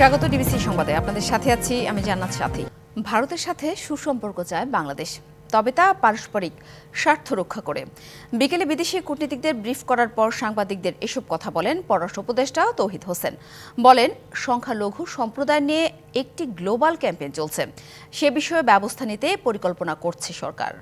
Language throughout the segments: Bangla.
স্বাগত ডিবিসি সংবাদে। আপনাদের সাথে আছি, আমি জান্নাত সাথী। ভারতের সাথে সুসম্পর্ক চায় বাংলাদেশ, তবে তা পারস্পরিক স্বার্থ রক্ষা করে। বিকেলে বিদেশি কূটনীতিকদের ব্রিফ করার পর সাংবাদিকদের এসব কথা বলেন পররাষ্ট্র উপদেষ্টা তৌহিদ হোসেন। বলেন, সংখ্যালঘু সম্প্রদায় নিয়ে একটি গ্লোবাল ক্যাম্পেইন চলছে। সে বিষয়ে ব্যবস্থা নিতে পরিকল্পনা করছে সরকার।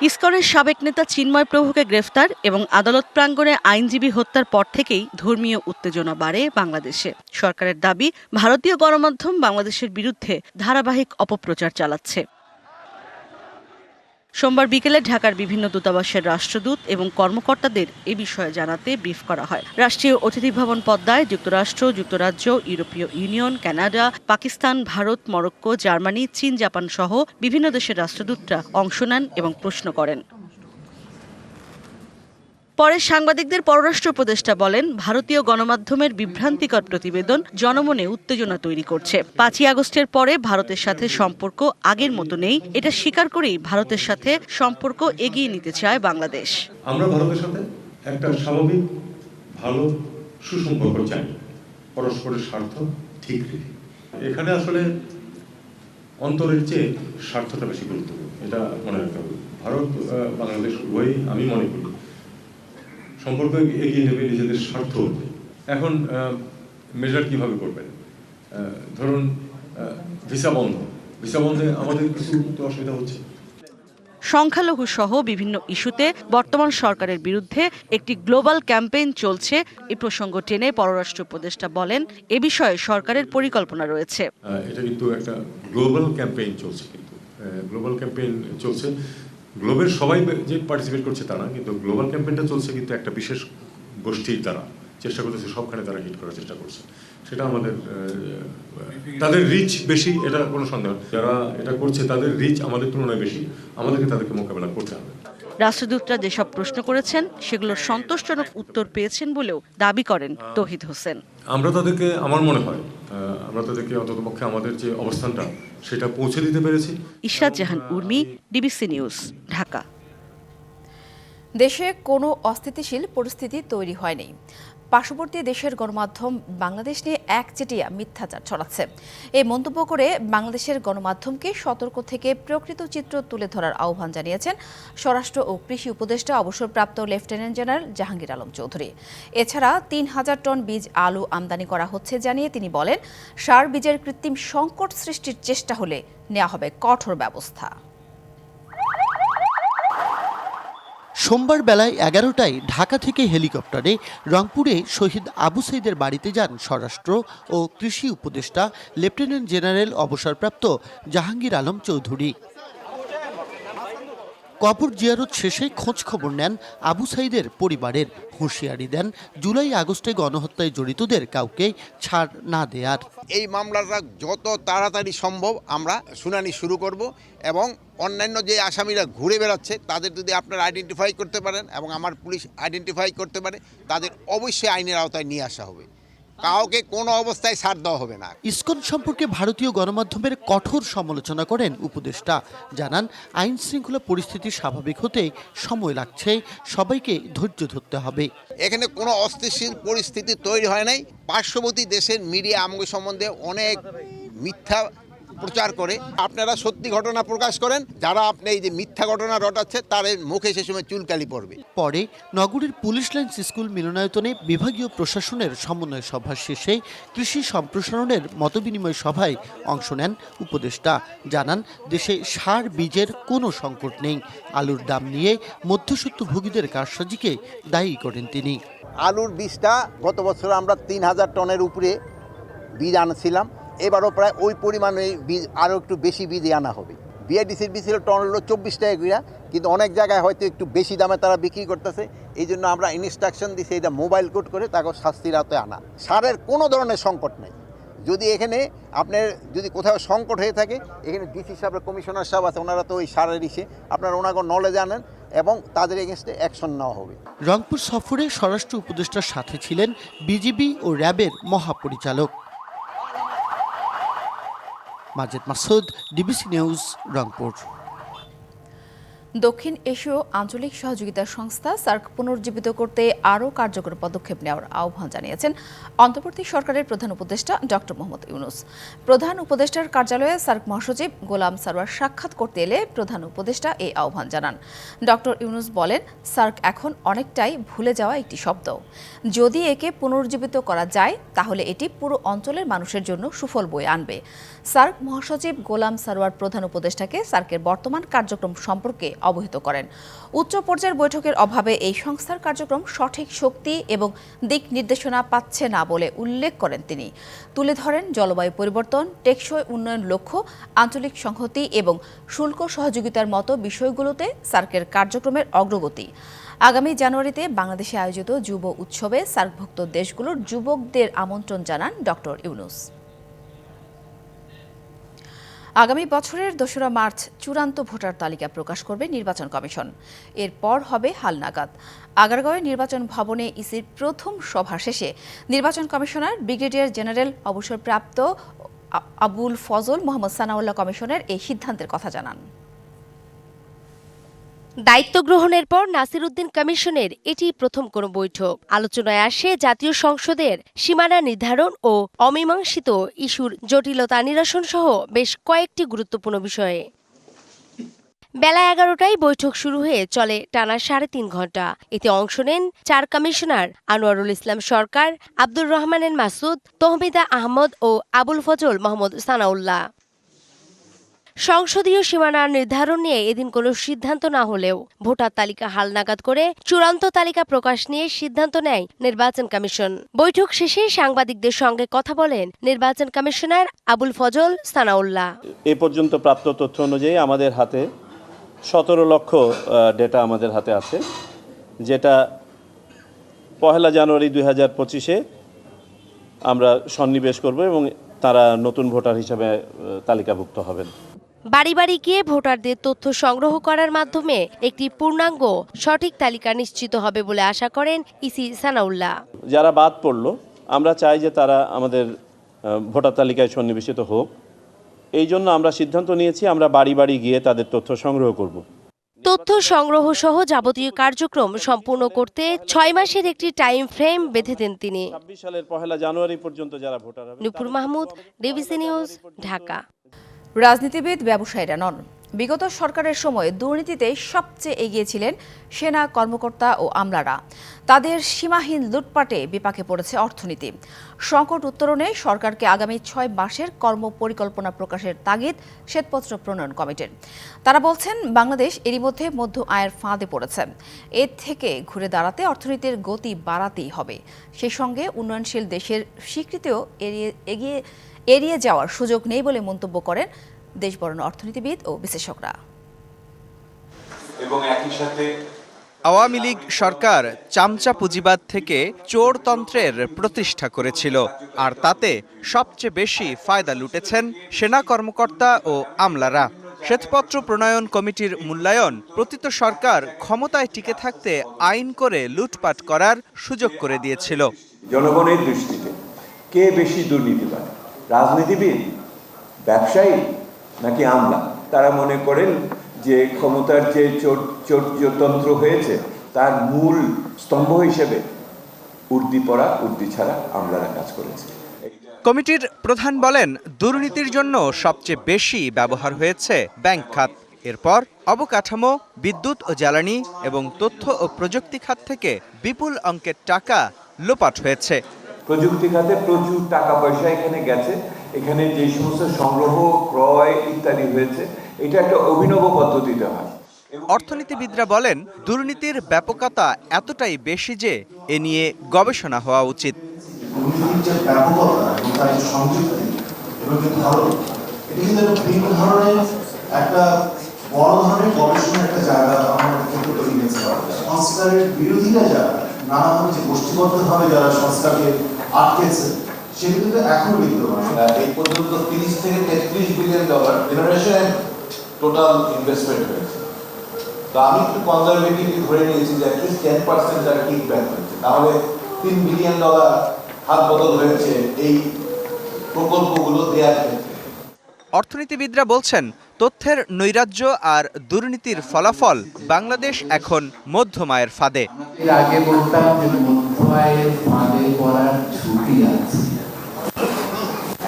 ইসকনের সাবেক নেতা চিন্ময় প্রভুকে গ্রেফতার এবং আদালত প্রাঙ্গণে আইনজীবী হত্যার পর থেকেই ধর্মীয় উত্তেজনা বাড়ে বাংলাদেশে। সরকারের দাবি, ভারতীয় গণমাধ্যম বাংলাদেশের বিরুদ্ধে ধারাবাহিক অপপ্রচার চালাচ্ছে। সোমবার বিকেলে ঢাকার বিভিন্ন দূতাবাসের রাষ্ট্রদূত এবং কর্মকর্তাদের এ বিষয়ে জানাতে ব্রিফ করা হয়। রাষ্ট্রীয় অতিথি ভবন পদ্মায় যুক্তরাষ্ট্র, যুক্তরাজ্য, ইউরোপীয় union, Canada, Pakistan, Bharat, Morocco, Germany, চীন, জাপান সহ বিভিন্ন দেশের রাষ্ট্রদূতরা অংশ নেন এবং প্রশ্ন করেন। পরে সাংবাদিকদের পররাষ্ট্র উপদেষ্টা বলেন, ভারতীয় গণমাধ্যমের বিভ্রান্তিকর প্রতিবেদন জনমনে উত্তেজনা তৈরি করছে। পাঁচই আগস্টের পরে ভারতের সাথে সম্পর্ক আগের মতো নেই। এটা স্বীকার করেই ভারতের সাথে সম্পর্ক এগিয়ে নিতে চায় বাংলাদেশ। আমরা ভারতের সাথে একটা স্বাভাবিক, ভালো সুসম্পর্ক চাই। পরস্পরের স্বার্থ ঠিক রেখে। এখানে আসলে অন্তরের চেয়ে স্বার্থটা বেশি গুরুত্বপূর্ণ। এটা মনে রাখতে হবে। ভারত বাংলাদেশ উভয়ই আমি মনে করি সম্পর্ক এগিয়ে নেবে নিজেদের স্বার্থ এখন মেজার কীভাবে করবেন? ধরুন ভিসা বন্ধ। ভিসা বন্ধে আমাদের কিছু অসুবিধা হচ্ছে। সংখ্যালঘু সহ বিভিন্ন ইস্যুতে বর্তমান সরকারের বিরুদ্ধে একটি গ্লোবাল ক্যাম্পেইন চলছে। এই প্রসঙ্গ টেনে পররাষ্ট্র উপদেষ্টা বলেন এ বিষয়ে সরকারের পরিকল্পনা রয়েছে। এটা কিন্তু একটা গ্লোবাল ক্যাম্পেইন চলছে কিন্তু। গ্লোবাল ক্যাম্পেইন চলছে। গ্লোবের সবাই যে পার্টিসিপেট করছে তারা কিন্তু গ্লোবাল ক্যাম্পেইনটা চলছে কিন্তু একটা বিশেষ গোষ্ঠীর দ্বারা চেষ্টা করতেছে, সবখানে তারা হিট করার চেষ্টা করছে। সেটা আমাদের তাদের রিচ বেশি, এটা কোনো সন্দেহ যারা এটা করছে, তাদের রিচ আমাদের তুলনায় বেশি। আমাদেরকে তাদেরকে মোকাবেলা করতে হবে। রাষ্ট্রদূতরা যেসব প্রশ্ন করেছেন সেগুলোর সন্তোষজনক উত্তর পেয়েছেন বলেও দাবি করেন তহিদ হোসেন। আমরা তাদেরকে আমার মনে হয় আমরা তাদেরকে অন্ততপক্ষে আমাদের যে অবস্থানটা সেটা পৌঁছে দিতে পেরেছি। Israt Jahan Urmi DBC news Dhaka. দেশে কোনো অস্থিতিশীল পরিস্থিতি তৈরি হয়নি। পার্শ্ববর্তী দেশের গণমাধ্যম বাংলাদেশ নিয়ে একচেটিয়া মিথ্যাচার ছড়াচ্ছে। এই মন্তব্য করে বাংলাদেশের গণমাধ্যমকে সতর্ক থেকে প্রকৃত চিত্র তুলে ধরার আহ্বান জানিয়েছেন স্বরাষ্ট্র ও কৃষি উপদেষ্টা, অবসরপ্রাপ্ত লেফটেন্যান্ট জেনারেল জাহাঙ্গীর আলম চৌধুরী। এছাড়া তিন হাজার টন বীজ, আলু আমদানি করা হচ্ছে জানিয়ে তিনি বলেন, সার বীজের কৃত্রিম সংকট সৃষ্টির চেষ্টা হলে নেওয়া হবে কঠোর ব্যবস্থা। সোমবার বেলায় এগারোটায় ঢাকা থেকে হেলিকপ্টারে রংপুরে শহীদ আবু সাইদের বাড়িতে যান স্বরাষ্ট্র ও কৃষি উপদেষ্টা, লেফটেন্যান্ট জেনারেল অবসরপ্রাপ্ত জাহাঙ্গীর আলম চৌধুরী। কবর জিয়ারত শেষে খোঁজ খবর নেন আবু সাইদের পরিবারের হুঁশিয়ারি দেন। জুলাই আগস্টে গণহত্যায় জড়িতদের কাউকে ছাড় না দেয়ার। এই মামলাটা যত তাড়াতাড়ি সম্ভব আমরা শুনানি শুরু করব এবং অন্যান্য যে আসামিরা ঘুরে বেড়াচ্ছে তাদের যদি আপনারা আইডেন্টিফাই করতে পারেন এবং আমার পুলিশ আইডেন্টিফাই করতে পারে, তাদের অবশ্যই আইনের আওতায় নিয়ে আসা হবে। কাউকে কোনো অবস্থায় ছাড় দেওয়া হবে না। ইস্কন সম্পর্কে ভারতীয় গণমাধ্যমের কঠোর সমালোচনা করেন উপদেষ্টা। জানান আইন শৃঙ্খলা পরিস্থিতি স্বাভাবিক হতে সময় লাগছে সবাইকে ধৈর্য ধরতে হবে। এখানে কোনো অস্থিতিশীল পরিস্থিতি তৈরি হয় নাই। পার্শ্ববর্তী দেশের মিডিয়া আমাকে সম্বন্ধে অনেক মিথ্যা প্রচার করে। আপনারা সত্যি ঘটনা প্রকাশ করেন যারা আপনি এই যে মিথ্যা ঘটনা রটাচ্ছে তাদের মুখে সে সময় চুলকালি পড়বে। পরে নগরীর পুলিশ লাইন্স স্কুল মিলনায়তনে বিভাগীয় প্রশাসনের সমন্বয় সভা শেষে কৃষি সম্প্রসারণের মতবিনিময় সভায় অংশ নেন উপদেষ্টা। জানান দেশে সার বীজের কোনো সংকট নেই। আলুর দাম নিয়ে মধ্যসত্ত্বভোগীদের কারসাজিকে দায়ী করেন তিনি। আলুর বীজটা গত বছর আমরা তিন হাজার টনের উপরে বীজ আনছিলাম। এবারও প্রায় ওই পরিমাণে বীজ আরও একটু বেশি বীজ আনা হবে। বিআইডিসির বীজ ছিল টন হলো চব্বিশ টাকা করে কিন্তু অনেক জায়গায় হয়তো একটু বেশি দামে তারা বিক্রি করতেছে। এই জন্য আমরা ইনস্ট্রাকশন দিছি এটা মোবাইল কোড করে তাকে শাস্তির আওতায় আনা। সারের কোনো ধরনের সংকট নেই। যদি এখানে আপনার যদি কোথাও সংকট হয়ে থাকে, এখানে ডিসি সাহেব, কমিশনার সাহেব আছে, ওনারা তো ওই সারের ইসে। আপনারা ওনাকে নলেজ আনেন এবং তাদের এগেনস্টে অ্যাকশন নেওয়া হবে। রংপুর সফরে স্বরাষ্ট্র উপদেষ্টার সাথে ছিলেন বিজিবি ও র্যাবের মহাপরিচালক। Majed Masud, DBC news, Rangpur. দক্ষিণ এশীয় আঞ্চলিক সহযোগিতা সংস্থা সার্ক পুনর্জীবিত করতে আরও কার্যকর পদক্ষেপ নেওয়ার আহ্বান জানিয়েছেন অন্তর্বর্তী সরকারের প্রধান উপদেষ্টা ডক্টর মোহাম্মদ ইউনুস। প্রধান উপদেষ্টার কার্যালয়ে সার্ক মহাসচিব গোলাম সারোয়ার সাক্ষাৎ করতে এলে প্রধান উপদেষ্টা এই আহ্বান জানান। ডক্টর ইউনুস বলেন, সার্ক এখন অনেকটাই ভুলে যাওয়া একটি শব্দ। যদি একে পুনর্জীবিত করা যায়, তাহলে এটি পুরো অঞ্চলের মানুষের জন্য সুফল বয়ে আনবে। সার্ক মহাসচিব গোলাম সারোয়ার প্রধান উপদেষ্টাকে সার্কের বর্তমান কার্যক্রম সম্পর্কে অবহিত করেন। উচ্চ পর্যায়ের বৈঠকের অভাবে এই সংস্থার কার্যক্রম সঠিক শক্তি এবং দিক নির্দেশনা পাচ্ছে না বলে উল্লেখ করেন তিনি। তুলে ধরেন জলবায়ু পরিবর্তন, টেকসই উন্নয়ন লক্ষ্য, আঞ্চলিক সংহতি এবং শুল্ক সহযোগিতার মতো বিষয়গুলোতে সার্কের কার্যক্রমের অগ্রগতি। আগামী জানুয়ারিতে বাংলাদেশে আয়োজিত যুব উৎসবে সার্কভুক্ত দেশগুলোর যুবকদের আমন্ত্রণ জানান ডক্টর ইউনুস। আগামী বছরের দোসরা মার্চ চূড়ান্ত ভোটার তালিকা প্রকাশ করবে নির্বাচন কমিশন। এরপর হবে হালনাগাদ। আগারগাঁওয়ে নির্বাচন ভবনে ইসির প্রথম সভা শেষে নির্বাচন কমিশনার, ব্রিগেডিয়ার জেনারেল, অবসরপ্রাপ্ত আবুল ফজল মোহাম্মদ সানাউল্লাহ কমিশনের এই সিদ্ধান্তের কথা জানান। দায়িত্ব গ্রহণের পর নাসিরুদ্দিন কমিশনের এটি প্রথম কোনো বৈঠক। আলোচনায় আসে জাতীয় সংসদের সীমানা নির্ধারণ ও অমীমাংসিত ইস্যুর জটিলতা নিরসন সহ বেশ কয়েকটি গুরুত্বপূর্ণ বিষয়ে। বেলা এগারোটায় বৈঠক শুরু হয়ে চলে টানা সাড়ে তিন ঘণ্টা এতে অংশ নেন চার কমিশনার আনোয়ারুল ইসলাম সরকার, আব্দুর রহমানের মাসুদ, তহমিদা আহমদ ও আবুল ফজল মোহাম্মদ সানাউল্লাহ। সংসদীয় সীমানা নির্ধারণ নিয়ে এদিন কোনো সিদ্ধান্ত না হলেও ভোটার তালিকা হালনাগাদ করে চূড়ান্ত তালিকা প্রকাশ নিয়ে সিদ্ধান্ত নেয় নির্বাচন কমিশন। বৈঠক শেষে সাংবাদিকদের সঙ্গে কথা বলেন নির্বাচন কমিশনার আবুল ফজল সানাউল্লাহ। এ পর্যন্ত প্রাপ্ত তথ্য অনুযায়ী আমাদের হাতে সতেরো লক্ষ ডেটা আমাদের হাতে আছে, যেটা পহেলা জানুয়ারি দুই হাজার পঁচিশে আমরা সন্নিবেশ করব এবং তারা নতুন ভোটার হিসাবে তালিকাভুক্ত হবেন। বাড়ি বাড়ি গিয়ে ভোটারদের তথ্য সংগ্রহ করার মাধ্যমে একটি পূর্ণাঙ্গ সঠিক তালিকা নিশ্চিত হবে বলে আশা করেন ইসি সানাউল্লাহ। যারা বাদ পড়ল আমরা চাই যে তারা আমাদের ভোটার তালিকায় সন্নিবেশিত হোক। এই জন্য আমরা সিদ্ধান্ত নিয়েছি আমরা বাড়ি বাড়ি গিয়ে তাদের তথ্য সংগ্রহ করব। তথ্য সংগ্রহ সহ যাবতীয় কার্যক্রম সম্পূর্ণ করতে ছয় মাসের একটি টাইম ফ্রেম বেঁধে দেন তিনি। ছাব্বিশ সালের পহেলা জানুয়ারি পর্যন্ত যারা voter Nupur Mahmud DBC news Dhaka. রাজনীতিবিদ ব্যবসায়ীরা নন। বিগত সরকারের সময় দুর্নীতিতে সবচেয়ে এগিয়ে ছিলেন সেনা কর্মকর্তা ও আমলারা। তাদের সীমাহীন লুটপাটে বিপাকে পড়েছে অর্থনীতি। সংকট উত্তরণে সরকারকে আগামী ছয় মাসের কর্ম পরিকল্পনা প্রকাশের তাগিদ শ্বেতপত্র প্রণয়ন কমিটির। তারা বলছেন, বাংলাদেশ এরই মধ্যে মধ্য আয়ের ফাঁদে পড়েছে। এর থেকে ঘুরে দাঁড়াতে অর্থনীতির গতি বাড়াতেই হবে। সেই সঙ্গে উন্নয়নশীল দেশের স্বীকৃতিও এড়িয়ে এগিয়ে এড়িয়ে যাওয়ার সুযোগ নেই বলে মন্তব্য করেন দেশবরণ অর্থনীতিবিদ ও বিশেষজ্ঞরা এবং একই সাথে আওয়ামী লীগ সরকার চামচা পুঁজিবাদ থেকে চোরতন্ত্রের প্রতিষ্ঠা করেছিল আর তাতে সবচেয়ে বেশি ফায়দা লুটেছেন সেনা কর্মকর্তা ও আমলারা। শ্বেতপত্র প্রণয়ন কমিটির মূল্যায়ন প্রতীত সরকার ক্ষমতায় টিকে থাকতে আইন করে লুটপাট করার সুযোগ করে দিয়েছিল। জনগণের দৃষ্টিতে কে বেশি দুর্নীতিবাদ? রাজনীতিবিদ, ব্যবসায়ী নাকি আমলা? তারা মনে করেন যে ক্ষমতার যে চোর- চৌর্যতন্ত্র হয়েছে, তার মূল স্তম্ভ হিসেবে উর্দি পড়া, উর্দি ছাড়া আমলারা কাজ করেছে। কমিটির প্রধান বলেন, দুর্নীতির জন্য সবচেয়ে বেশি ব্যবহার হয়েছে ব্যাংক খাত। এরপর অবকাঠামো, বিদ্যুৎ ও জ্বালানি এবং তথ্য ও প্রযুক্তি খাত থেকে বিপুল অঙ্কের টাকা লোপাট হয়েছে। প্রযুক্তি খাতে প্রচুর টাকা পয়সা এখানে গেছে। এখানে যে সমস্ত সংগ্রহ ক্রয় ইত্যাদি হয়েছে এটা একটা অভিনব পদ্ধতিতে হয়। অর্থনীতিবিদরা বলেন দুর্নীতির ব্যাপকতা এতটাই বেশি যে এ নিয়ে গবেষণা হওয়া উচিত। একটা ধরনের বড় ধরনের গবেষণার একটা জায়গা আমাদের তৈরি হয়েছে। সংস্কারের বিরোধীরা যারা নানাভাবে যে গোষ্ঠীবদ্ধভাবে যারা সংস্কারকে আটকেছে। কিন্তু এখন বিদ্যমান। এই পর্যন্ত তিরিশ থেকে তেত্রিশ billion dollar generation total investment হয়েছে। তো আমি একটু কনজারভেটিভলি ধরে নিয়েছি যে অ্যাটলিস্ট টেন পার্সেন্ট তারা কিক ব্যাক হয়েছে। তাহলে তিন বিলিয়ন ডলার হাত বদল হয়েছে এই প্রকল্পগুলো দেওয়ার ক্ষেত্রে। অর্থনীতিবিদরা বলছেন তথ্যের নৈরাজ্য আর দুর্নীতির ফলাফল বাংলাদেশ এখন মধ্যমায়ের ফাঁদে। আগে বলতাম যে মধ্যমায়ের ফাঁদে ঝুঁকি আছে।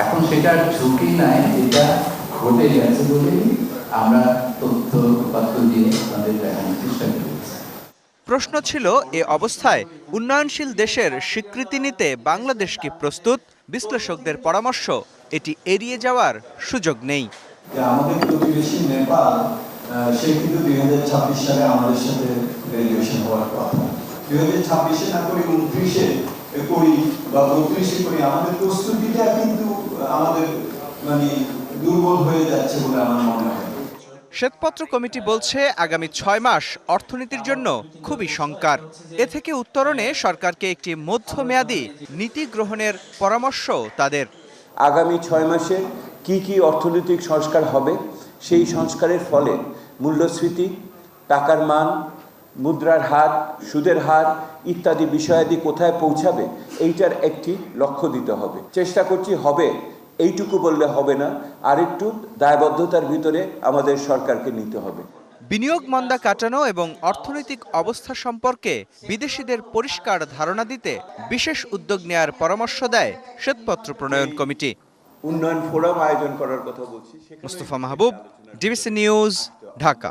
এখন সেটা ঝুঁকি নাই এটা ঘটে গেছে বলেই আমরা তথ্য উপাত্ত দিয়ে আমাদের দেখানোর চেষ্টা করেছি। প্রশ্ন ছিল এ অবস্থায় উন্নয়নশীল দেশের স্বীকৃতি নিতে বাংলাদেশ কি প্রস্তুত? বিশ্লেষকদের পরামর্শ এটি এড়িয়ে যাওয়ার সুযোগ নেই। আমাদের প্রতিবেশী নেপাল সে কিন্তু দুই হাজার ছাব্বিশ সালে আমাদের সাথে গ্রাজুয়েশন হওয়ার কথা। দুই হাজার ছাব্বিশে না করে উনত্রিশে করি বা বত্রিশে করি আমাদের প্রস্তুতিটা কিন্তু আমাদের মানে দুর্বল হয়ে যাচ্ছে বলে আমার মনে হয়। শ্বেতপত্র কমিটি বলছে আগামী ছয় মাস অর্থনীতির জন্য খুবই শঙ্কার এ থেকে উত্তরণে সরকারকে একটি মধ্যমেয়াদী নীতি গ্রহণের পরামর্শ তাদের। আগামী ছয় মাসে কি কি অর্থনৈতিক সংস্কার হবে সেই সংস্কারের ফলে মূল্যস্ফীতি টাকার মান মুদ্রার হার সুদের হার ইত্যাদি বিষয়াদি কোথায় পৌঁছাবে এইটার একটি লক্ষ্য দিতে হবে। চেষ্টা করছি হবে এইটুকু বললে হবে না আরেকটু দায়বদ্ধতার ভিতরে আমাদের সরকারকে নিতে হবে। বিনিয়োগ মন্দা কাটানো এবং অর্থনৈতিক অবস্থা সম্পর্কে বিদেশিদের পরিষ্কার ধারণা দিতে বিশেষ উদ্যোগ নেয়ার পরামর্শ দেয় শ্বেতপত্র প্রণয়ন কমিটি। উন্নয়ন ফোরাম আয়োজন করার কথা বলছি মুস্তফা মাহবুব ডিবিসি নিউজ ঢাকা।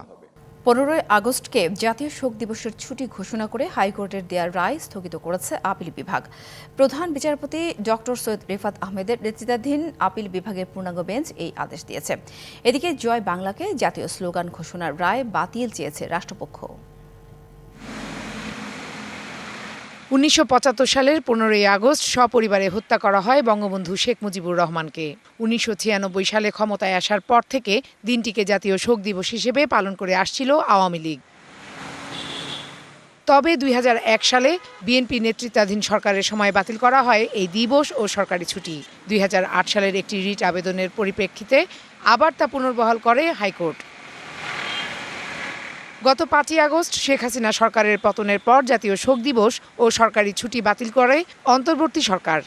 পনেরোই আগস্টকে জাতীয় শোক দিবসের ছুটি ঘোষণা করে হাইকোর্টের দেয়ার রায় স্থগিত করেছে আপিল বিভাগ। প্রধান বিচারপতি ডক্টর সৈয়দ রেফাত আহমেদের নেতৃত্বাধীন আপিল বিভাগের পূর্ণাঙ্গ বেঞ্চ এই আদেশ দিয়েছে। এদিকে জয় বাংলাকে জাতীয় স্লোগান ঘোষণার রায় বাতিল চেয়েছে রাষ্ট্রপক্ষ। উনিশশো পঁচাত্তর সালের পনেরোই আগস্ট সপরিবারে হত্যা করা হয় বঙ্গবন্ধু শেখ মুজিবুর রহমানকে। উনিশশো ছিয়ানব্বই সালে ক্ষমতায় আসার পর থেকে দিনটিকে জাতীয় শোক দিবস হিসেবে পালন করে আসছিল আওয়ামী লীগ। তবে দুই হাজার এক সালে বিএনপি নেতৃত্বাধীন সরকারের সময় বাতিল করা হয় এই দিবস ও সরকারি ছুটি। দুই হাজার আট সালের একটি রিট আবেদনের পরিপ্রেক্ষিতে আবার তা পুনর্বহাল করে হাইকোর্ট। গত পাঁচই আগস্ট শেখ হাসিনা সরকারের পতনের পর জাতীয় শোক দিবস ও সরকারি ছুটি বাতিল করে অন্তর্বর্তী সরকার।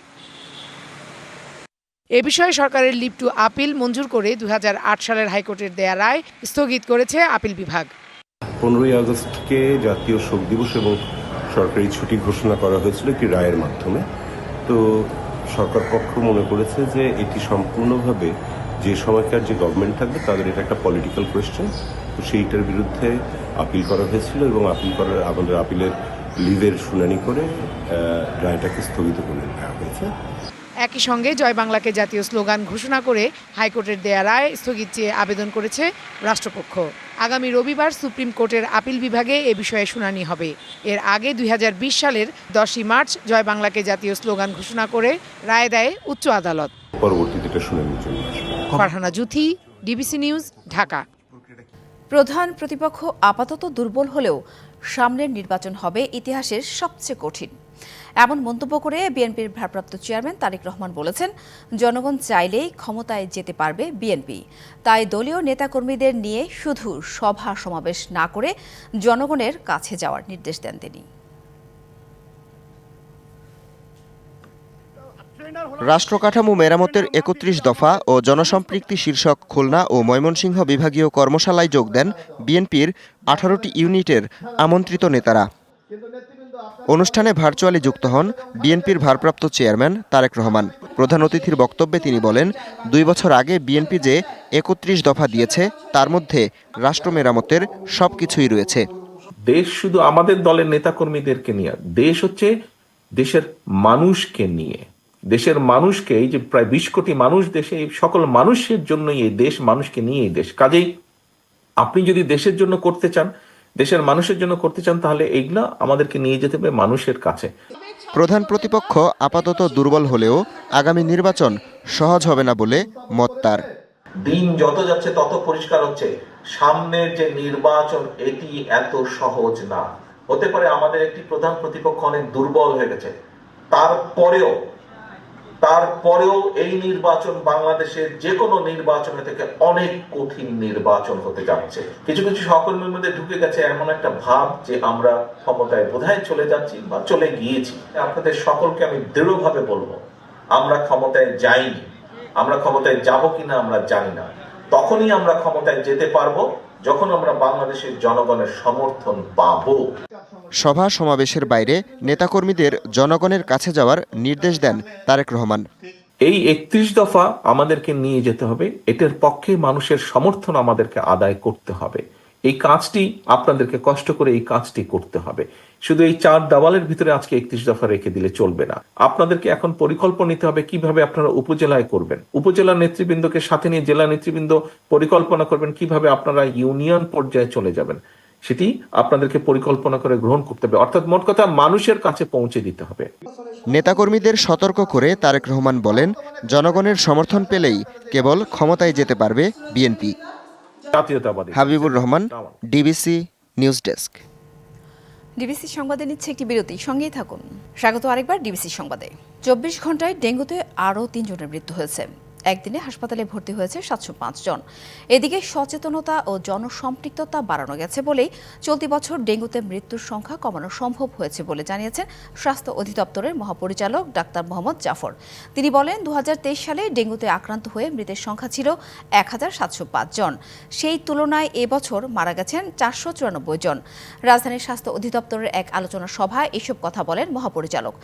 এ বিষয়ে সরকারের লিভ টু আপিল মঞ্জুর করে দু হাজার আট সালের হাইকোর্টের দেয়া রায় স্থগিত করেছে আপিল বিভাগ। পনেরোই আগস্টকে জাতীয় শোক দিবস এবং সরকারি ছুটি ঘোষণা করা হয়েছিল একটি রায়ের মাধ্যমে। তো সরকার পক্ষ মনে করেছে যে এটি সম্পূর্ণভাবে যে সময়কার যে গভর্নমেন্ট থাকবে তাদের এটা একটা পলিটিক্যাল কোয়েশ্চেন সেইটার বিরুদ্ধে আপিল করা হয়েছিল এবং আপিল করার আমাদের আপিলের লিভের শুনানি করে রায়টাকে স্থগিত করে দেওয়া হয়েছে। একই সঙ্গে জয় বাংলাকে জাতীয় স্লোগান ঘোষণা করে হাইকোর্টের দেয়া রায় স্থগিত চেয়ে আবেদন করেছে রাষ্ট্রপক্ষ। আগামী রবিবার সুপ্রিম কোর্টের আপিল বিভাগে এ বিষয়ে শুনানি হবে। এর আগে দুই হাজার বিশ সালের দশই মার্চ জয় বাংলাকে জাতীয় স্লোগান ঘোষণা করে রায় দেয় উচ্চ আদালত। পরবর্তীতে শুনানির জন্য ফারহানা জুথি ডিবিসি নিউজ ঢাকা। প্রধান প্রতিপক্ষ আপাতত দুর্বল হলেও সামনের নির্বাচন হবে ইতিহাসের সবচেয়ে কঠিন। এমন মন্তব্য করে বিএনপির ভারপ্রাপ্ত চেয়ারম্যান তারেক রহমান বলেছেন, জনগণ চাইলেই ক্ষমতায় যেতে পারবে বিএনপি। তাই দলীয় নেতাকর্মীদের নিয়ে শুধু সভা সমাবেশ না করে জনগণের কাছে যাওয়ার নির্দেশ দেন তিনি। রাষ্ট্রকাঠামো মেরামতের একত্রিশ দফা ও জনসম্পৃক্তি শীর্ষক খুলনা ও ময়মনসিংহ বিভাগীয় কর্মশালায় যোগ দেন বিএনপির আঠারোটি ইউনিটের আমন্ত্রিত নেতারা। অনুষ্ঠানে ভার্চুয়ালি যুক্ত হন বিএনপির ভারপ্রাপ্ত চেয়ারম্যান তারেক রহমান। প্রধান অতিথির বক্তব্যে তিনি বলেন, দুই বছর আগে বিএনপি যে একত্রিশ দফা দিয়েছে, তার মধ্যে রাষ্ট্র মেরামতের সব কিছুই রয়েছে। দেশ শুধু আমাদের দলের নেতাকর্মীদেরকে নিয়ে, দেশ হচ্ছে দেশের মানুষকে নিয়ে। দেশের মানুষকে এই যে প্রায় বিশ কোটি মানুষ দেশে এই সকল মানুষের জন্যই এই দেশ মানুষকে নিয়ে এই দেশ। কাজেই আপনি যদি দেশের জন্য করতে চান দেশের মানুষের জন্য করতে চান তাহলে এইগুলা আমাদেরকে নিয়ে যেতে হবে মানুষের কাছে। প্রধান প্রতিপক্ষ আপাতত দুর্বল হলেও আগামী নির্বাচন সহজ হবে না বলে মত তার। দিন যত যাচ্ছে তত পরিষ্কার হচ্ছে। সামনের যে নির্বাচন এটি এত সহজ না। হতে পারে আমাদের একটি প্রধান প্রতিপক্ষ অনেক দুর্বল হয়ে গেছে। তারপরেও তারপরেও এই নির্বাচন বাংলাদেশের যে কোনো নির্বাচনের থেকে অনেক কঠিন নির্বাচন হতে যাচ্ছে। কিছু কিছু সহকর্মীর মধ্যে ঢুকে গেছে এমন একটা ভাব যে আমরা ক্ষমতায় বোধহয় চলে যাচ্ছি বা চলে গিয়েছি। আপনাদের সকলকে আমি দৃঢ়ভাবে বলব, আমরা ক্ষমতায় যাইনি। আমরা ক্ষমতায় যাব কিনা আমরা জানি না। তখনই আমরা ক্ষমতায় যেতে পারব। যখন আমরা বাংলাদেশের জনগণের সমর্থন পাব। সভা সমাবেশের বাইরে নেতাকর্মীদের জনগণের কাছে যাওয়ার নির্দেশ দেন তারেক রহমান। এই একত্রিশ দফা আমাদেরকে নিয়ে যেতে হবে। এটার পক্ষে মানুষের সমর্থন আমাদেরকে আদায় করতে হবে। এই কাজটি, আপনাদেরকে কষ্ট করে এই কাজটি করতে হবে। শুধু এই চার দেওয়ালের ভিতরে আজকে একত্রিশ দফা রেখে দিলে চলবে না। আপনাদেরকে এখন পরিকল্পনা নিতে হবে কীভাবে আপনারা উপজেলায় করবেন। উপজেলা নেতৃবৃন্দকে সাথে নিয়ে জেলা নেতৃবৃন্দ পরিকল্পনা করবেন কীভাবে আপনারা ইউনিয়ন পর্যায়ে চলে যাবেন। সেটি আপনাদেরকে পরিকল্পনা করে গ্রহণ করতে হবে। অর্থাৎ মোট কথা, মানুষের কাছে পৌঁছে দিতে হবে। নেতাকর্মীদের সতর্ক করে তারেক রহমান বলেন, জনগণের সমর্থন পেলেই কেবল ক্ষমতায় যেতে পারবে বিএনপি। জাতীয়তাবাদী। Habibur Rahman DBC news desk DBC সংবাদে নিচ্ছে একটি বিরতি সঙ্গেই থাকুন। স্বাগত আরেকবার ডিবিসি সংবাদে। চব্বিশ ঘন্টায় ডেঙ্গুতে আরও তিনজনের মৃত্যু হয়েছে। একদিনে হাসপাতালে ভর্তি হয়েছে সাতশো পাঁচ জন। এদিকে সচেতনতা ও জনসম্পৃক্ততা বাড়ানো গেছে বলেই চলতি বছর ডেঙ্গুতে মৃত্যুর সংখ্যা কমানো সম্ভব হয়েছে বলে জানিয়েছেন স্বাস্থ্য অধিদপ্তরের মহাপরিচালক ডাক্তার মোহাম্মদ জাফর। তিনি বলেন দু হাজার তেইশ সালে ডেঙ্গুতে আক্রান্ত হয়ে মৃতের সংখ্যা ছিল এক হাজার সাতশো পাঁচ জন। সেই তুলনায় এবছর মারা গেছেন চারশো চুরানব্বই জন। রাজধানীর স্বাস্থ্য অধিদপ্তরের এক আলোচনা সভায় এসব কথা বলেন মহাপরিচালক।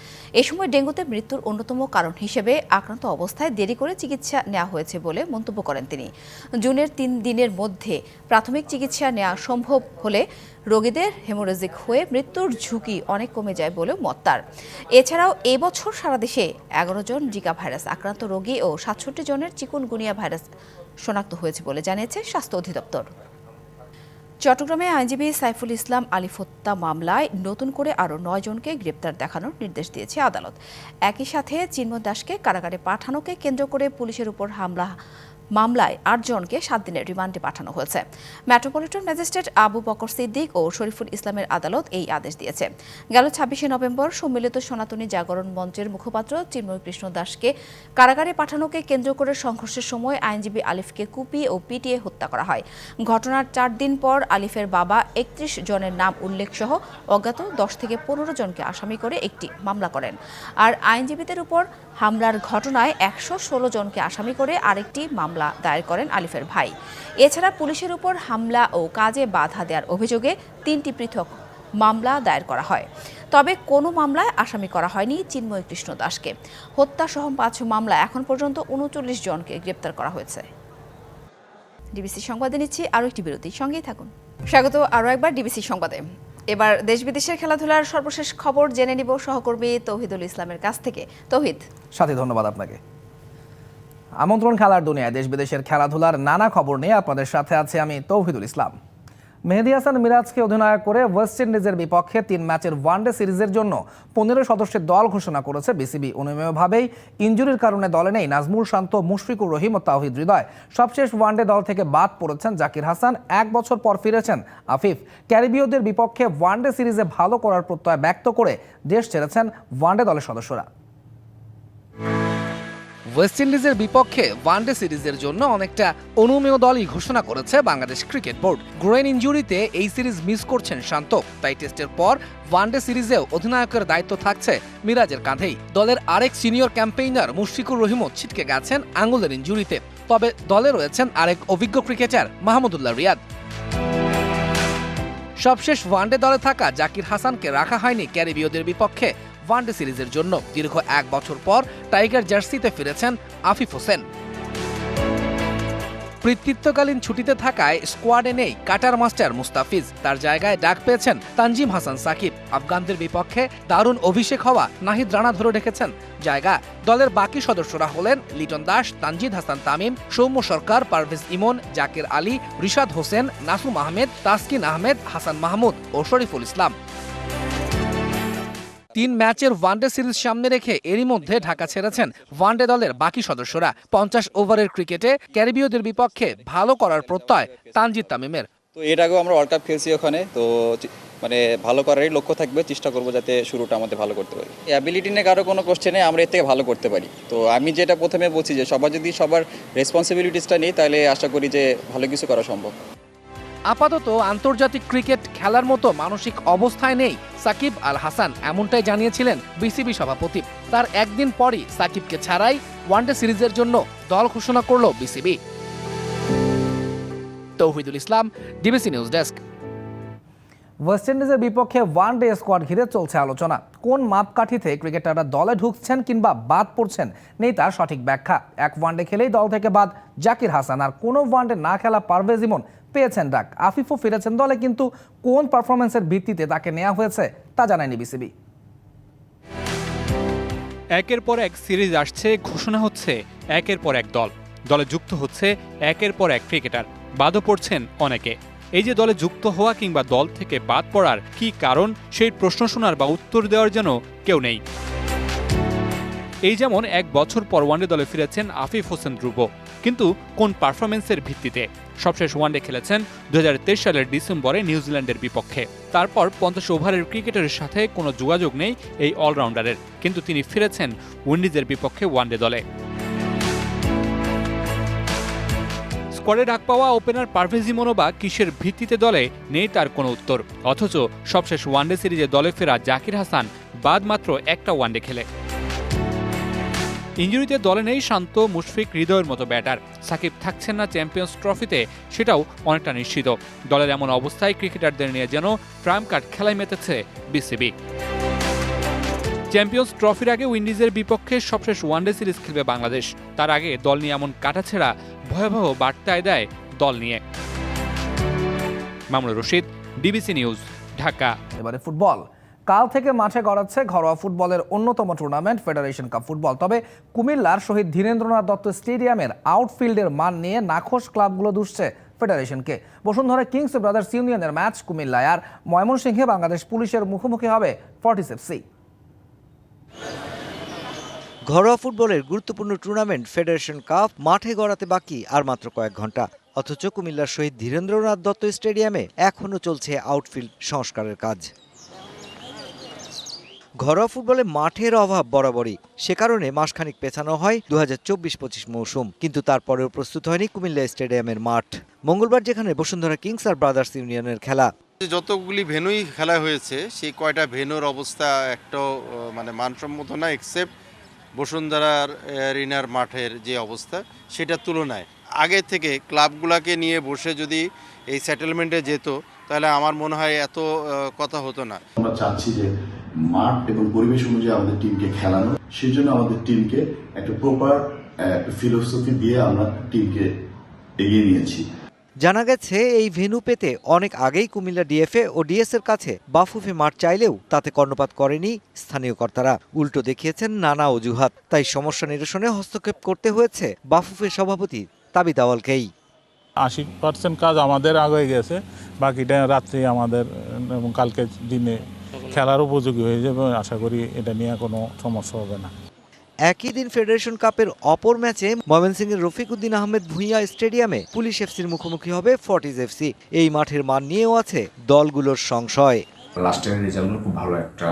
এ সময় ডেঙ্গুতে মৃত্যুর অন্যতম কারণ হিসেবে আক্রান্ত অবস্থায় দেরি করে চিকিৎসা নেওয়া হয়েছে বলে মন্তব্য করেন তিনি। জুনের তিন দিনের মধ্যে প্রাথমিক চিকিৎসা নেওয়া সম্ভব হলে রোগীদের হেমোরেজিক হয়ে মৃত্যুর ঝুঁকি অনেক কমে যায় বলে মত তার। এছাড়াও এবছর সারা দেশে এগারো জন জিকা ভাইরাস আক্রান্ত রোগী ও সাতষট্টি জনের চিকুনগুনিয়া ভাইরাস শনাক্ত হয়েছে বলে জানিয়েছে স্বাস্থ্য অধিদপ্তর। চট্টগ্রামে আইনজীবী সাইফুল ইসলাম আলিফ হত্যা মামলায় নতুন করে আরও নয় জনকে গ্রেপ্তার দেখানোর নির্দেশ দিয়েছে আদালত। একই সাথে চিন্ময় দাসকে কারাগারে পাঠানোকে কেন্দ্র করে পুলিশের উপর হামলা মামলায় আটজনকে সাত দিনের রিমান্ডে পাঠানো হয়েছে। মেট্রোপলিটন ম্যাজিস্ট্রেট আবু বকর সিদ্দিক ও শরীফুল ইসলামের আদালত এই আদেশ দিয়েছে। গেল ছাব্বিশে নভেম্বর সম্মিলিত সনাতনী জাগরণ মঞ্চের মুখপাত্র চিন্ময় কৃষ্ণ দাসকে কারাগারে পাঠানোকে কেন্দ্র করে সংঘর্ষের সময় আইনজীবী আলিফকে কুপিয়ে ও পিটিয়ে হত্যা করা হয়। ঘটনার চার দিন পর আলিফের বাবা একত্রিশ জনের নাম উল্লেখ সহ অজ্ঞাত দশ থেকে পনেরো জনকে আসামি করে একটি মামলা করেন। আর আইনজীবীদের উপর হামলার ঘটনায় একশো ষোলো জনকে আসামি করে আরেকটি মামলা দায়ের করেন আলিফের ভাই। এছাড়া পুলিশের উপর হামলা ও কাজে বাধা দেওয়ার অভিযোগে তিনটি পৃথক মামলা দায়ের করা হয়। তবে কোনো মামলায় আসামি করা হয়নি চিন্ময় কৃষ্ণ দাসকে। হত্যা সহ পাঁচ মামলা এখন পর্যন্ত উনচল্লিশ জনকে গ্রেপ্তার করা হয়েছে। ডিবিসি সংবাদে নিচ্ছি আরও একটি বিরতি সঙ্গেই থাকুন। স্বাগত আরও একবার ডিবিসি সংবাদে। এবার দেশ বিদেশের খেলাধুলার সর্বশেষ খবর জেনে নিব সহকর্মী তৌহিদুল ইসলামের কাছ থেকে। তৌহিদ। সাথে ধন্যবাদ আপনাকে। আমন্ত্রণ খেলার দুনিয়ায় দেশ বিদেশের খেলাধুলার নানা খবর নিয়ে আপনাদের সাথে আছে আমি তৌহিদুল ইসলাম। মেহেদি হাসান মিরাজকে অধিনায়ক করে ওয়েস্ট ইন্ডিজের বিপক্ষে তিন ম্যাচের ওয়ানডে সিরিজের জন্য পনেরো সদস্যের দল ঘোষণা করেছে বিসিবি। অনুমেয়ভাবেই ইঞ্জুরির কারণে দলে নেই নাজমুল শান্ত, মুশফিকুর রহিম ও তাহিদ হৃদয়। সবশেষ ওয়ানডে দল থেকে বাদ পড়েছেন জাকির হাসান। এক বছর পর ফিরেছেন আফিফ। ক্যারিবীয়দের বিপক্ষে ওয়ানডে সিরিজে ভালো করার প্রত্যয় ব্যক্ত করে দেশ ছেড়েছেন ওয়ানডে দলের সদস্যরা। ওয়েস্ট ইন্ডিজের বিপক্ষে ওয়ানডে সিরিজের জন্য অনেকটা অনুমেয় দলই ঘোষণা করেছে বাংলাদেশ ক্রিকেট বোর্ড গ্রোয়েন ইঞ্জুরিতে এই সিরিজ মিস করছেন শান্ত। তাই টেস্টের পর ওয়ানডে সিরিজেও অধিনায়কের দায়িত্ব থাকছে মিরাজের কাঁধেই। দলের আরেক সিনিয়র ক্যাম্পেইনার মুশফিকুর রহিমও ছিটকে গেছেন আঙুলের ইঞ্জুরিতে তবে দলে রয়েছেন আরেক অভিজ্ঞ ক্রিকেটার মাহমুদুল্লাহ রিয়াদ। সবশেষ ওয়ানডে দলে থাকা জাকির হাসানকে রাখা হয়নি ক্যারিবীয়দের বিপক্ষে। ওয়ানডে সিরিজের জন্য। দীর্ঘ এক বছর পর টাইগার জার্সিতে ফিরেছেন আফিফ হোসেন। কৃতিত্বকালীন ছুটিতে থাকায় স্কোয়াডে নেই কাটার মাস্টার মুস্তাফিজ। তার জায়গায় ডাক পেয়েছেন তানজিম হাসান সাকিব। আফগানদের বিপক্ষে দারুণ অভিষেক হওয়া নাহিদ রানা ধরে রেখেছেন। জায়গা দলের বাকি সদস্যরা হলেন লিটন দাস, তানজিদ হাসান তামিম, সৌম্য সরকার, পারভেজ ইমন, জাকির আলী, রিশাদ হোসেন, নাসুম আহমেদ, তাসকিন আহমেদ, হাসান মাহমুদ ও শরীফুল ইসলাম। তিন ম্যাচের ওয়ানডে সিরিজ সামনে রেখে এরই মধ্যে ঢাকা ছেড়েছেন ওয়ানডে দলের বাকি সদস্যরা। পঞ্চাশ ওভারের ক্রিকেটে ক্যারিবীয়দের বিপক্ষে ভালো করার প্রত্যয় তানজিদ তামিমের। তো এর আগেও আমরা ওয়ার্ল্ড কাপ খেলছি ওখানে, তো মানে ভালো করারই লক্ষ্য থাকবে, চেষ্টা করব যাতে শুরুটা আমাদের ভালো করতে পারি। অ্যাবিলিটি নিয়ে কারও কোনো কোশ্চেন নেই, আমরা এর থেকে ভালো করতে পারি। তো আমি যেটা প্রথমে বলছি যে সবার যদি সবার রেসপন্সিবিলিটিসটা নেই, তাহলে আশা করি যে ভালো কিছু করা সম্ভব। আপাতত আন্তর্জাতিক ক্রিকেট খেলার মতো মানসিক অবস্থায় নেই সাকিব আল হাসান, এমনটাই জানিয়েছিলেন বিসিবি সভাপতি। তার একদিন পরই সাকিবকে ছাড়াই ওয়ানডে সিরিজের জন্য দল ঘোষণা করল BCB. Touhidul Islam, DBC news desk. West ইন্ডিজের বিপক্ষে ওয়ান ডে স্কোয়াড ঘিরে চলছে আলোচনা। কোন মাপকাঠিতে ক্রিকেটাররা দলে ঢুকছেন কিংবা বাদ পড়ছেন নেই তার সঠিক ব্যাখ্যা। এক ওয়ানডে খেলেই দল থেকে বাদ জাকির হাসান, আর কোনো ওয়ানডে না খেলা পারভেজ ইমন পেয়েছেন ডাক। আফিফও ফিরেছেন দলে, কিন্তু কোন পারফরমেন্সের ভিত্তিতে তাকে নেওয়া হয়েছে তা জানায়নি বিসিবি। একের পর এক সিরিজ আসছে, ঘোষণা হচ্ছে একের পর এক দল। দলে যুক্ত হচ্ছে একের পর এক ক্রিকেটার, বাদও পড়ছেন অনেকে। এই যে দলে যুক্ত হওয়া কিংবা দল থেকে বাদ পড়ার কি কারণ, সেই প্রশ্ন শোনার বা উত্তর দেওয়ার জন্য কেউ নেই। এই যেমন এক বছর পর ওয়ানডে দলে ফিরেছেন আফিফ হোসেন ধ্রুব। কিন্তু কোন পারফরমেন্সের ভিত্তিতে? সবশেষ ওয়ানডে খেলেছেন দুহাজার তেইশ সালের ডিসেম্বরে নিউজিল্যান্ডের বিপক্ষে। তারপর পঞ্চাশ ওভারের ক্রিকেটের সাথে কোনো যোগাযোগ নেই এই অলরাউন্ডারের, কিন্তু তিনি ফিরেছেন উইন্ডিজের বিপক্ষে ওয়ানডে দলে। স্কোয়াডে ডাক পাওয়া ওপেনার পারভেজ ইমনও বা কিসের ভিত্তিতে দলে নেই তার কোনো উত্তর। অথচ সবশেষ ওয়ানডে সিরিজে দলে ফেরা জাকির হাসান বাদ মাত্র একটা ওয়ানডে খেলে। ইঞ্জুরিতে দলে নেই শান্ত, মুশফিক হৃদয়ের মতো ব্যাটার। সাকিব থাকছেন না চ্যাম্পিয়ন্স ট্রফিতে, সেটাও অনেকটা নিশ্চিত। দলের এমন অবস্থায় ক্রিকেটারদের নিয়ে যেন ট্রাম্প কার্ড খেলায় মেতেছে বিসিবি। চ্যাম্পিয়ন্স ট্রফির আগে উইন্ডিজের বিপক্ষে সবশেষ ওয়ানডে সিরিজ খেলবে বাংলাদেশ। তার আগে দল নিয়ে এমন কাটাছেড়া ভয়াবহ বার্তায় দেয় দল নিয়ে। Mamunur Rashid DBC news, Dhaka. এবারে ফুটবল। কাল থেকে মাঠে গড়াচ্ছে ঘরোয়া ফুটবলের অন্যতম টুর্নামেন্ট ফেডারেশন কাপ ফুটবল তবে কুমিল্লার শহীদ ধীরেন্দ্রনাথ দত্ত স্টেডিয়ামের আউটফিল্ডের মান নিয়ে নাখোশ ক্লাবগুলো দুষছে ফেডারেশনকে বসুন্ধরা কিংস ব্রাদার্স ইউনিয়নের ম্যাচ কুমিল্লায় আর ময়মনসিংহে বাংলাদেশ পুলিশের মুখোমুখি হবে ফর্টিস এফসি ঘরোয়া ফুটবলের গুরুত্বপূর্ণ টুর্নামেন্ট ফেডারেশন কাপ মাঠে গড়াতে বাকি আর মাত্র কয়েক ঘণ্টা। অথচ কুমিল্লার শহীদ ধীরেন্দ্রনাথ দত্ত স্টেডিয়ামে এখনও চলছে আউটফিল্ড সংস্কারের কাজ। ঘরোয়া ফুটবলে মাঠের অভাব বরাবরই। সে কারণে মাসখানিক পেছানো হয় দু হাজার চব্বিশ পঁচিশ মৌসুম। কিন্তু তারপরেও প্রস্তুত হয়নি কুমিল্লা স্টেডিয়ামের মাঠ। মঙ্গলবার যেখানে বসুন্ধরা কিংস আর ব্রাদার্স ইউনিয়নের খেলা। যতগুলি ভেনুই খেলা হয়েছে সেই কয়টা ভেনুর অবস্থা একটা মানে মানসম্মত না এক্সেপ্ট বসুন্ধরার রিনার মাঠের যে অবস্থা সেটার তুলনায়। আগে থেকে ক্লাবগুলোকে নিয়ে বসে যদি এই সেটেলমেন্টে যেত তাহলে আমার মনে হয় এত কথা হতো না। আমরা চাচ্ছি যে মাঠ এবং পরিবেশ অনুযায়ী আমাদের টিমকে খেলানো। সেই জন্য আমাদের টিমকে একটা প্রপার ফিলোসফি দিয়ে আমরা টিমকে এগিয়ে নিয়েছি। জানা গেছে, এই ভেন্যু পেতে অনেক আগেই কুমিল্লা ডিএফএ ও ডিএস এর কাছে বাফুফে মাঠ চাইলেও তাতে কর্ণপাত করেনি স্থানীয় কর্তারা। উল্টো দেখিয়েছেন, নানা অজুহাত। তাই সমস্যা নিরসনে হস্তক্ষেপ করতে হয়েছে বাফুফে সভাপতি তাবি দাওয়ালকেই আশি পার্সেন্ট কাজ আমাদের আগে গেছে বাকিটা রাত্রি আমাদের এবং কালকে দিনে খেলার উপযোগী হয়ে যাবে আশা করি এটা নিয়ে কোনো সমস্যা হবে না। একই দিন ফেডারেশন কাপের অপর ম্যাচে ময়মনসিংহের রফিক উদ্দিন আহমেদ ভুঁইয়া স্টেডিয়ামে পুলিশ এফসির মুখোমুখি হবে ফর্টিজ এফসি এই মাঠের মান নিয়েও আছে দলগুলোর সংশয়। লাস্ট রেজাল্টগুলো খুব ভালো একটা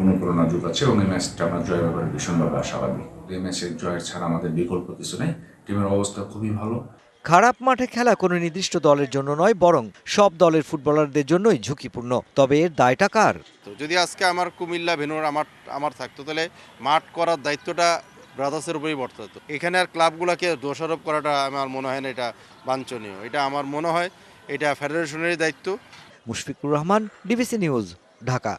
অনুপ্রেরণা যোগাচ্ছে এবং এই ম্যাচটা আমরা জয় ব্যাপারে ভীষণভাবে আশাবাদী। এই ম্যাচের জয়ের ছাড়া আমাদের বিকল্প কিছু নেই। টিমের অবস্থা খুবই ভালো খারাপ মাঠে খেলা কোনো নির্দিষ্ট দলের জন্য নয় বরং সব দলের ফুটবলারদের জন্যই ঝুঁকিপূর্ণ। তবে এর দায়টা কার? যদি আজকে আমার কুমিল্লা ভেনুর আমার আমার থাকতো তাহলে মাঠ করার দায়িত্বটা ব্রাদার্সের উপরেই বর্তাত। এখানে আর ক্লাবগুলোকে দোষারোপ করাটা আমার মনে হয় না এটা বাঞ্ছনীয়। এটা আমার মনে হয় এটা ফেডারেশনেরই দায়িত্ব। Mushfiqur Rahman DBC news Dhaka.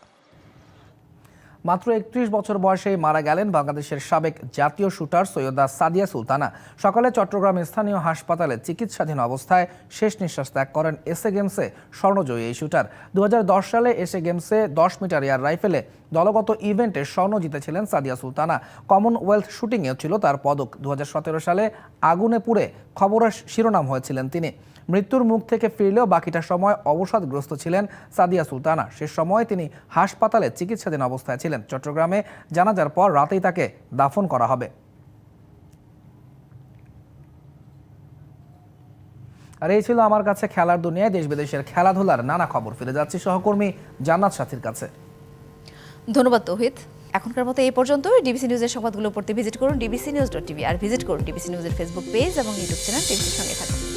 মাত্র একত্রিশ বছর বয়সেই মারা গেলেন বাংলাদেশের সাবেক জাতীয় শুটার সৈয়দা সাদিয়া সুলতানা। সকালে চট্টগ্রাম স্থানীয় হাসপাতালে চিকিৎসাধীন অবস্থায় শেষ নিঃশ্বাস ত্যাগ করেন এসএ গেমসে স্বর্ণজয়ী এই শুটার। দু হাজার দশ সালে এসএ গেমসে দশ মিটার এয়ার রাইফেলে দলগত ইভেন্টে স্বর্ণ জিতেছিলেন সাদিয়া সুলতানা। কমনওয়েলথ শুটিংয়েও ছিল তার পদক। দু হাজার সতেরো সালে আগুনে পুড়ে খবরের শিরোনাম হয়েছিলেন তিনি। মৃত্যুর মুখ থেকে ফিরলেও বাকিটা সময় অবসাদগ্রস্ত ছিলেন সাদিয়া সুলতানা। শেষ সময় তিনি হাসপাতালে চিকিৎসাধীন অবস্থায় ছিলেন। চট্টগ্রামে জানাজার পর রাতেই তাকে দাফন করা হবে। আর এই ছিল আমার কাছে খেলার দুনিয়ায় দেশ বিদেশের খেলাধুলার নানা খবর। ফিরে যাচ্ছি সহকর্মী জান্নাত সাথীর কাছে। ধন্যবাদ, তৌহিদ। এখনকার মতো এই পর্যন্ত ডিবিসি নিউজের সংবাদগুলো পড়তে ভিজিট করুন ডিবিসি নিউজ ডট টিভি। আর ভিজিট করুন ডিবিসি নিউজের ফেসবুক পেজ এবং ইউটিউব চ্যানেল টিভিসির সঙ্গে থাকুন।